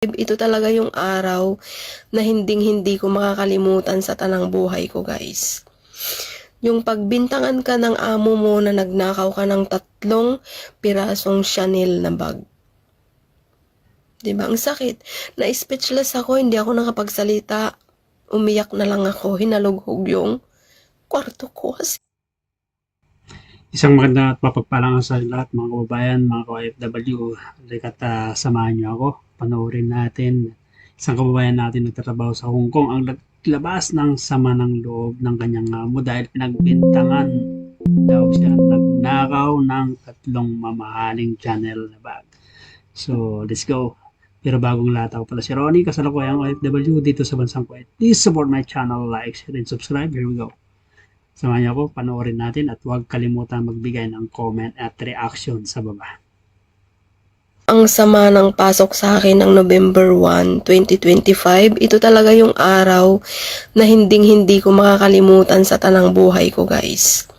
Ito talaga yung araw na hinding-hindi ko makakalimutan sa tanang buhay ko, guys. Yung pagbintangan ka ng amo mo na nagnakaw ka ng tatlong pirasong Chanel na bag. Diba? Ang sakit. Na-speechless ako, hindi ako nakapagsalita. Umiyak na lang ako, hinalughog yung kwarto ko. Isang maganda at mapagpalang sa lahat mga kababayan, mga ka-OFW. Halika't uh, samahan niyo ako. Panoorin natin isang kababayan natin nagtatrabaho sa Hong Kong ang naglabas ng sama ng loob ng kanyang amo dahil pinagbintangan daw siya nagnakaw ng tatlong mamahaling channel na bag. So, let's go. Pero bagong lahat ako pala si Ronnie, kasalukuyang OFW dito sa bansang Kuwait. Please support my channel, like, share, and subscribe. Here we go. Samahan niyo ako, panoorin natin at huwag kalimutan magbigay ng comment at reaction sa baba. Ang sama ng pasok sa akin ng November 1, 2025, ito talaga yung araw na hinding-hindi ko makakalimutan sa tanang buhay ko, guys.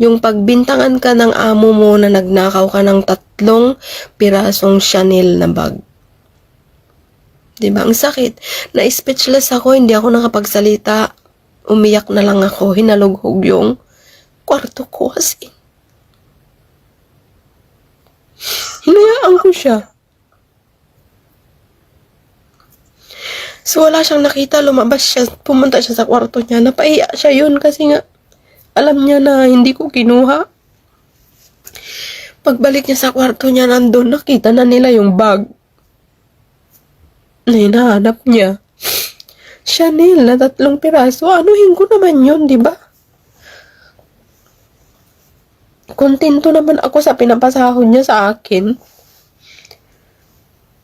Yung pagbintangan ka ng amo mo na nagnakaw ka ng tatlong pirasong Chanel na bag. Diba? Ang sakit. Na-speechless ako, hindi ako nakapagsalita. Umiyak na lang ako, hinalughog yung kwarto ko kasi. Hinayaan ko siya. So, wala siyang nakita. Lumabas siya. Pumunta siya sa kwarto niya. Napaiya siya yun kasi nga alam niya na hindi ko kinuha. Pagbalik niya sa kwarto niya, nandun, nakita na nila yung bag na hinahanap niya. Chanel na tatlong piraso. Anuhin ko naman yun, di ba? Kontento naman ako sa pinapasahod niya sa akin.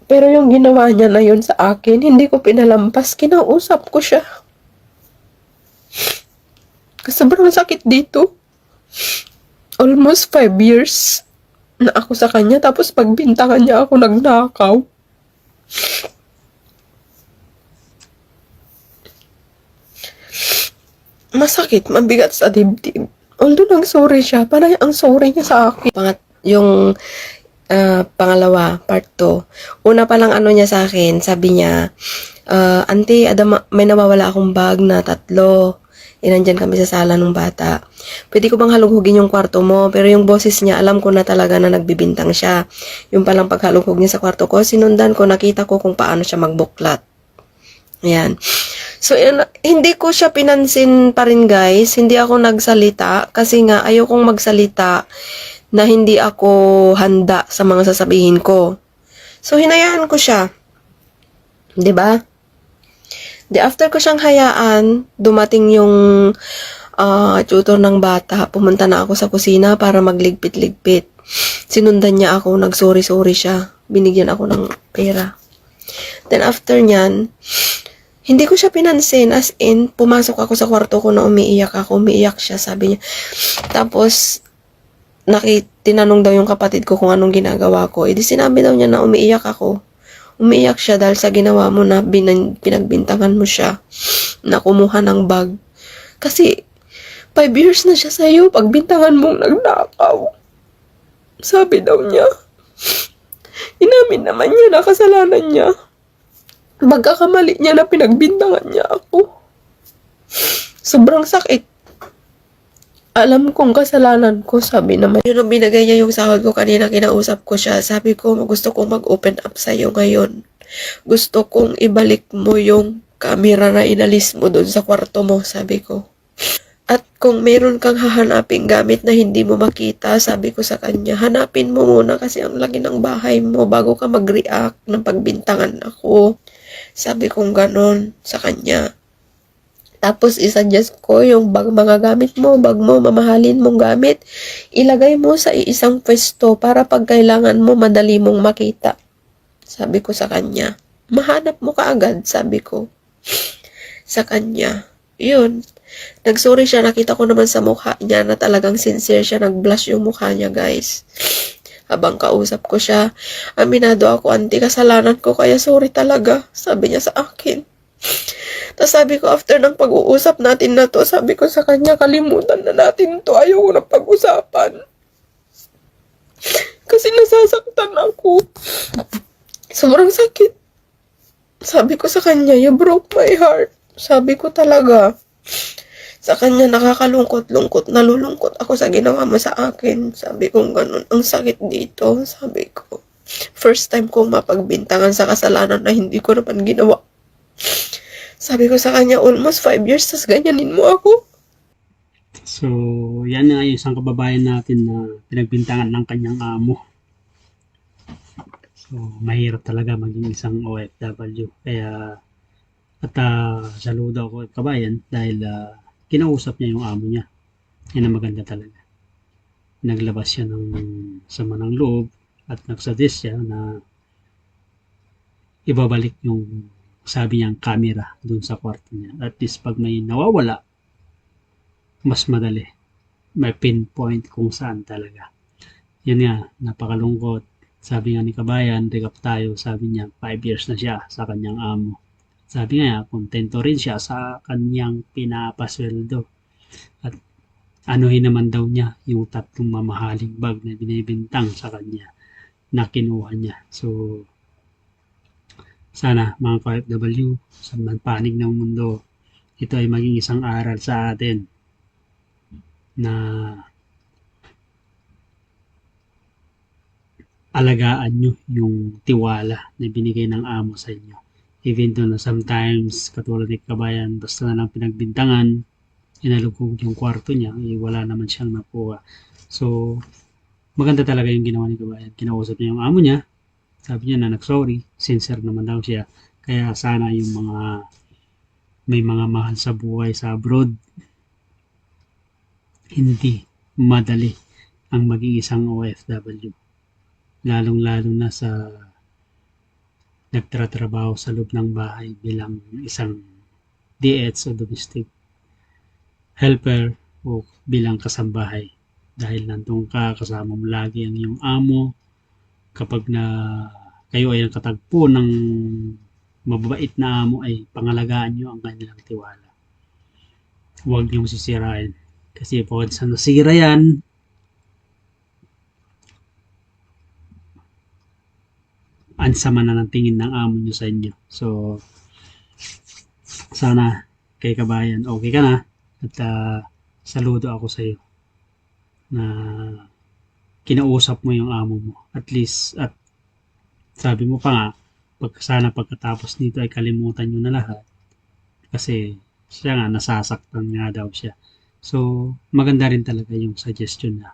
Pero yung ginawa niya na yun sa akin, hindi ko pinalampas. Kinausap ko siya. Sobrang sakit dito. Almost five years na ako sa kanya. Tapos pagbintangan niya ako nagnakaw. Masakit, mabigat sa dibdib. Although nag-sorry siya, panay ang sorry niya sa akin. Pangat, yung ah, pangalawa, part 2. Una pa lang ano niya sa akin, sabi niya, ah, Auntie, Adam, may nawawala akong bag na tatlo. Inandyan kami sa sala ng bata. Pwede ko bang halughugin yung kwarto mo? Pero yung boses niya, alam ko na talaga na nagbibintang siya. Yung palang paghalughog niya sa kwarto ko, sinundan ko, nakita ko kung paano siya magbuklat. Ayan. So, hindi ko siya pinansin pa rin guys. Hindi ako nagsalita kasi nga ayokong magsalita na hindi ako handa sa mga sasabihin ko. So, hinayaan ko siya. 'Di ba? Di after ko siyang hayaan, dumating yung ah, tutor ng bata. Pumunta na ako sa kusina para magligpit-ligpit. Sinundan niya ako, nagsorry-sorry siya. Binigyan ako ng pera. Then after niyan, hindi ko siya pinansin. As in, pumasok ako sa kwarto ko na umiiyak ako. Umiiyak siya, sabi niya. Tapos, naki, tinanong daw yung kapatid ko kung anong ginagawa ko. E di sinabi daw niya na umiiyak ako. Umiiyak siya dahil sa ginawa mo na binan, pinagbintangan mo siya na kumuha ng bag. Kasi, five years na siya sa'yo, pagbintangan mong nagnakaw. Sabi daw niya. Inamin naman niya na kasalanan niya. Magkakamali niya na pinagbintangan niya ako. Sobrang sakit. Alam kong kasalanan ko, sabi naman. Yun ang binagay niya yung sahod ko kanina, kinausap ko siya. Sabi ko, gusto kong mag-open up sa'yo ngayon. Gusto kong ibalik mo yung camera na inalis mo doon sa kwarto mo, sabi ko. At kung meron kang hahanaping gamit na hindi mo makita, sabi ko sa kanya, hanapin mo muna kasi ang laki ng bahay mo bago ka mag-react ng pagbintangan ako. Sabi kong ganon sa kanya. Tapos isuggest ko yung bag, mga gamit mo, bag mo, mamahalin mong gamit, ilagay mo sa iisang pwesto para pag kailangan mo, madali mong makita. Sabi ko sa kanya. Mahanap mo kaagad, sabi ko. Sa kanya. Yun. Nagsorry siya, nakita ko naman sa mukha niya na talagang sincere siya, nag-blush yung mukha niya, guys. Habang kausap ko siya, aminado ako, anti, kasalanan ko, kaya sorry talaga, sabi niya sa akin. Tapos sabi ko, after ng pag-uusap natin na to, sabi ko sa kanya, kalimutan na natin to, ayaw ko na pag-usapan. Kasi nasasaktan ako. Sobrang sakit. sabi ko sa kanya, you broke my heart. Sabi ko talaga. Sa kanya nakakalungkot-lungkot, nalulungkot ako sa ginawa mo sa akin. Sabi ko ganun, ang sakit dito. Sabi ko, first time kong mapagbintangan sa kasalanan na hindi ko naman ginawa. Sabi ko sa kanya, almost five years, tas ganyanin mo ako. So, yan nga yung isang kababayan natin na pinagbintangan ng kanyang amo. So, mahirap talaga maging isang OFW. Kaya, at uh, saludo ako kabayan dahil ah, kinausap niya yung amo niya. Yan ang maganda talaga. Naglabas siya ng sama ng loob at nagsuggest siya na ibabalik yung sabi niyang camera dun sa kwarto niya. At least pag may nawawala, mas madali. May pinpoint kung saan talaga. Yan nga, napakalungkot. Sabi nga ni Kabayan, recap tayo, sabi niya, 5 years na siya sa kanyang amo. Sabi nga, kontento rin siya sa kanyang pinapasweldo. At anuhin naman daw niya yung tatlong mamahaling bag na binibintang sa kanya na kinuha niya. So, sana mga ka-FW, sa man panig ng mundo, ito ay maging isang aral sa atin na alagaan nyo yung tiwala na binigay ng amo sa inyo. Even though na sometimes, katulad ni Kabayan, basta na lang pinagbintangan, inalugog yung kwarto niya, eh, wala naman siyang nakuha. So, maganda talaga yung ginawa ni Kabayan. Kinausap niya yung amo niya, sabi niya na nag-sorry, sincere naman daw siya. Kaya sana yung mga may mga mahal sa buhay sa abroad, hindi madali ang maging isang OFW. Lalong-lalo na sa nagtratrabaho sa loob ng bahay bilang isang DH o domestic helper o bilang kasambahay. Dahil nandun ka, kasama mo lagi ang iyong amo. Kapag na kayo ay nakatagpo ng mababait na amo ay pangalagaan nyo ang kanilang tiwala. Huwag niyong sisirain. Kasi pagod sa nasira yan, ansama na ng tingin ng amo nyo sa inyo. So, sana kay kabayan, okay ka na. At ah, saludo ako sa iyo na kinausap mo yung amo mo. At least, at sabi mo pa nga, pag, sana pagkatapos nito ay kalimutan nyo na lahat. Kasi siya nga, nasasaktan nga daw siya. So, maganda rin talaga yung suggestion niya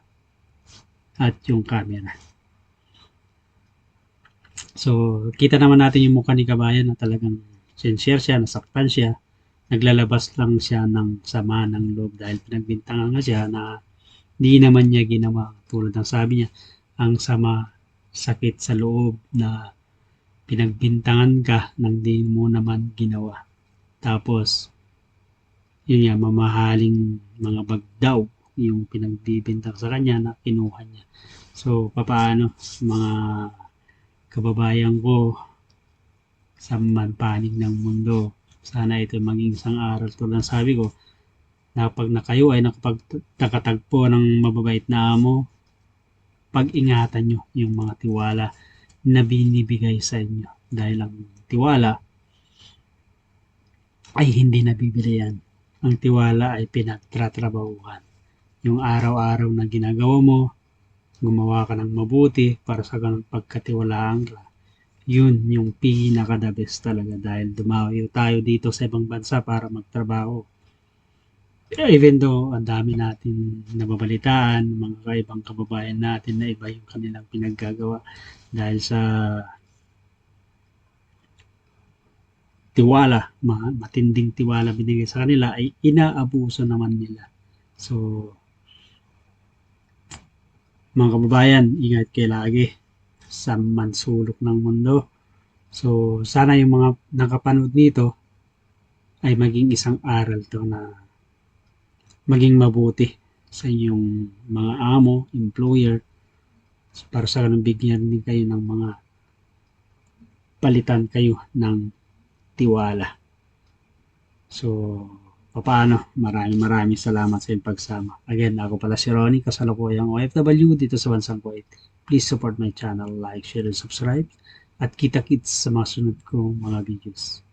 at yung camera. So, kita naman natin yung mukha ni Kabayan na talagang sincere siya, nasaktan siya. Naglalabas lang siya ng sama ng loob dahil pinagbintangan nga siya na di naman niya ginawa. Tulad ng sabi niya, ang sama, sakit sa loob na pinagbintangan ka nang di mo naman ginawa. Tapos, yun nga, mamahaling mga bag daw yung pinagbibintang sa kanya na kinuha niya. So, papaano mga kababayan ko sa manpanig ng mundo. Sana ito maging isang aral tulad ng sabi ko na pag na kayo ay nakapag, nakatagpo ng mababait na amo, pag-ingatan nyo yung mga tiwala na binibigay sa inyo. Dahil ang tiwala ay hindi nabibili yan. Ang tiwala ay pinagtratrabahuhan. Yung araw-araw na ginagawa mo, gumawa ka ng mabuti para sa ganun pagkatiwalaan ka. Yun yung pinaka the talaga dahil dumayo tayo dito sa ibang bansa para magtrabaho. Even though ang dami natin nababalitaan, mga kaibang kababayan natin na iba yung kanilang pinaggagawa dahil sa tiwala, ma- matinding tiwala binigay sa kanila ay inaabuso naman nila. So, mga kababayan, ingat kayo lagi sa mansulok ng mundo. So, sana yung mga nakapanood nito ay maging isang aral to na maging mabuti sa inyong mga amo, employer, para sa ganun bigyan din kayo ng mga palitan kayo ng tiwala. So, paano? Maraming maraming salamat sa inyong pagsama. Again, ako pala si Ronnie, kasalukuyang OFW dito sa Bansang Kuwait. Please support my channel, like, share, and subscribe. At kita-kits sa mga sunod kong mga videos.